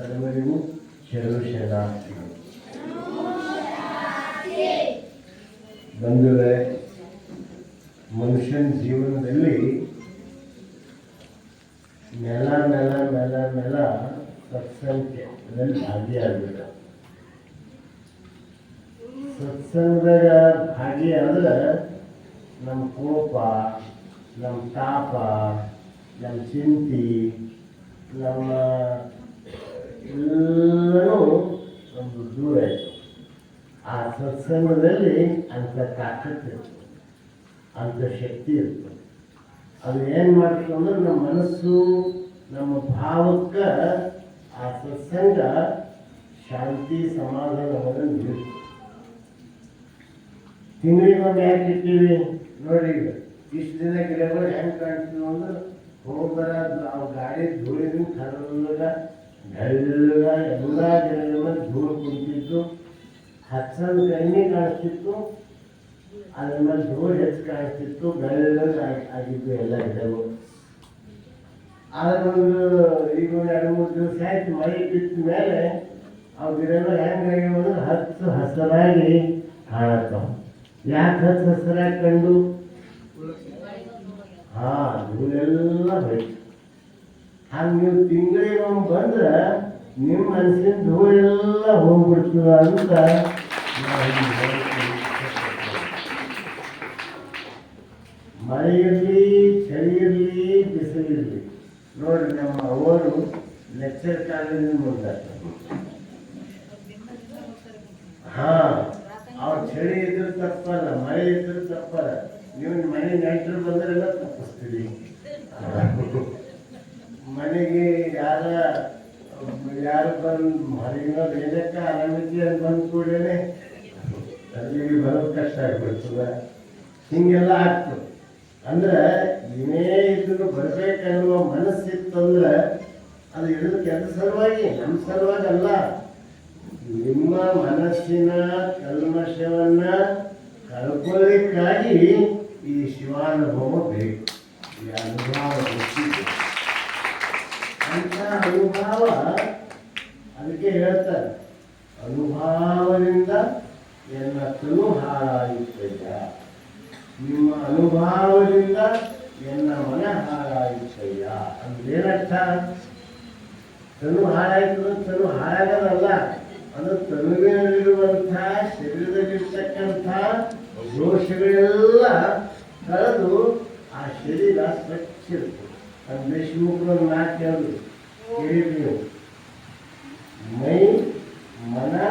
ಸರ್ವರಿಗೂ ಶರಣು ಶರಣಾರ್ಥಿಗಳು ಬಂಧುಗಳೇ, ಮನುಷ್ಯನ ಜೀವನದಲ್ಲಿ ನೆಲ ನೆಲ ನೆಲ ನೆಲ ಸತ್ಸಂಖ್ಯೆದಲ್ಲಿ ಭಾಗಿಯಾಗಬೇಕು ಸತ್ಸಂಗದಾಗ ಭಾಗಿಯಾದ್ರೆ ನಮ್ಮ ಕೋಪ ನಮ್ಮ ತಾಪ ನಮ್ಮ ಚಿಂತೆ, ನಮ್ಮ ಎಲ್ಲನೂ ಒಂದು ದೂರ ಆಯಿತು. ಆ ಸತ್ಸಂಗದಲ್ಲಿ ಅಂಥ ತಾಕತ್ತು ಅಂಥ ಶಕ್ತಿ ಇರ್ತದೆ. ಅದು ಏನು ಮಾಡ್ತು ಅಂದ್ರೆ ನಮ್ಮ ಮನಸ್ಸು, ನಮ್ಮ ಭಾವಕ್ಕೆ ಆ ಸತ್ಸಂಗ ಶಾಂತಿ ಸಮಾಧಾನವನ್ನು ನೀಡುತ್ತೆ. ತಿಂಗಳಿಗೊಮ್ಮೆ ಯಾಕೆ ಇರ್ತೀವಿ ನೋಡಿ ಇಷ್ಟು ದಿನ ಗಿಡಗಳು ಹೆಂಗೆ ಕಾಣ್ತೀವಿ ಅಂದ್ರೆ ಹೋಗ್ಬರ ನಾವು ಗಾಡಿ ಧೂಳಿನ ಕರಗ ಬೆಳ್ಳಗ ಎಲ್ಲ ಗಿಡಗಳ ಮೇಲೆ ಧೂಳು ಕುಂತಿದ್ದು ಹಚ್ಚಂದು ಕಡಿಮೆ ಕಾಣಿಸ್ತಿತ್ತು, ಅದ್ರ ಮೇಲೆ ಧೂಳು ಹೆಚ್ಚು ಕಾಣಿಸ್ತಿತ್ತು ಬೆಳ್ಳಗ ಆಗಿದ್ದು ಎಲ್ಲ ಗಿಡಗಳು. ಆದ್ರೊಂದು ಈಗ ಒಂದು ಎರಡು ಮೂರು ದಿವಸ ಆಯ್ತು, ಮಳೆ ಬಿದ್ದ ಮೇಲೆ ಅವು ಗಿಡಗಳು ಹೆಂಗಾಗ್ಯಾವ ಅಂದ್ರೆ ಹಚ್ಚು ಹಸರಾಗಿ ಕಾಣತ್ತವ ಯಾಕೆ ಹಚ್ಚು ಹಸರಾಗಿ ಕಂಡು? ಹಾ ಧೂಳೆಲ್ಲ ಹೋಯ್ತು. ಹಂಗೆ ನೀವು ತಿಂಗಳಿಗೆ ಬಂದ್ರೆ ನಿಮ್ಮ ಮನಸ್ಸಿನ ಧೂಳೆಲ್ಲ ಹೋಗ್ಬಿಡ್ತದ ಅಂತ. ಮಳೆ ಇರಲಿ ಚಳಿ ಇರಲಿ ಬಿಸಿಲಿರಲಿ. ನೋಡ್ರಿ ನಮ್ಮ ಅವರು ಲೆಕ್ಚರ್ ಕಾಲೇಜಿನ ಮುಂದೆ ಹಾ, ಅವ್ರು ಚಳಿ ಇದ್ರೆ ತಪ್ಪಲ್ಲ, ಮಳೆ ಇದ್ರೆ ತಪ್ಪಲ್ಲ. ನೀವು ಮನೆ ನೆಂಟರು ಬಂದ್ರೆಲ್ಲ ಯಾರು ಬಂದು ಹೊರಗಿನ ಏನಕ್ಕ ಆರಾಮಿದ್ದಿ ಅಂತ ಬಂದ ಕೂಡಲೇ ಅಲ್ಲಿಗೆ ಬರೋದು ಕಷ್ಟ ಆಗ್ಬಿಡ್ತದ. ಹಿಂಗೆಲ್ಲ ಆಗ್ತದೆ. ಅಂದ್ರೆ ಏನೇ ಇದ್ರು ಬರಬೇಕನ್ನುವ ಮನಸ್ಸಿತ್ತಂದ್ರೆ ಅದು ಇಡೋದು ಕೆಲಸ ಸಲುವಾಗಿ? ನಮ್ಮ ಸಲುವಾಗಿ ಅಲ್ಲ. ನಿಮ್ಮ ಮನಸ್ಸಿನ ಕಲ್ಮಶವನ್ನ ಕಳ್ಕೊಳ್ಳಿಕ್ಕಾಗಿ ಈ ಶಿವಾನುಭವ ಬೇಕು. ಈ ಅನುಭವ. ಅಂತ ಅನುಭವ ಅದಕ್ಕೆ ಹೇಳ್ತಾರೆ, ಅನುಭಾವದಿಂದ ಎಲ್ಲ ತನು ಹಾಳಾಗುತ್ತಯ್ಯ ನಿಮ್ಮ ಅನುಭಾವದಿಂದ ಎನ್ನ ಮನೆ ಹಾಳಾಗುತ್ತಯ್ಯ ಅಂದ್ರೇನರ್ಥ ತನು ಹಾಳಾಯ್ತು ತನು ಹಾಳಾಗದಲ್ಲ ಅದು ತನುವಿನಲ್ಲಿರುವಂಥ ಶರೀರದಲ್ಲಿರ್ತಕ್ಕಂಥ ದೋಷಗಳೆಲ್ಲ ಕಳೆದು ಆ ಶರೀರ ಸ್ವಚ್ಛ ಇರ್ತದೆ ಅದು ದೇಶಮುಖರು ನಾಟ್ಯ ಅದು मई मना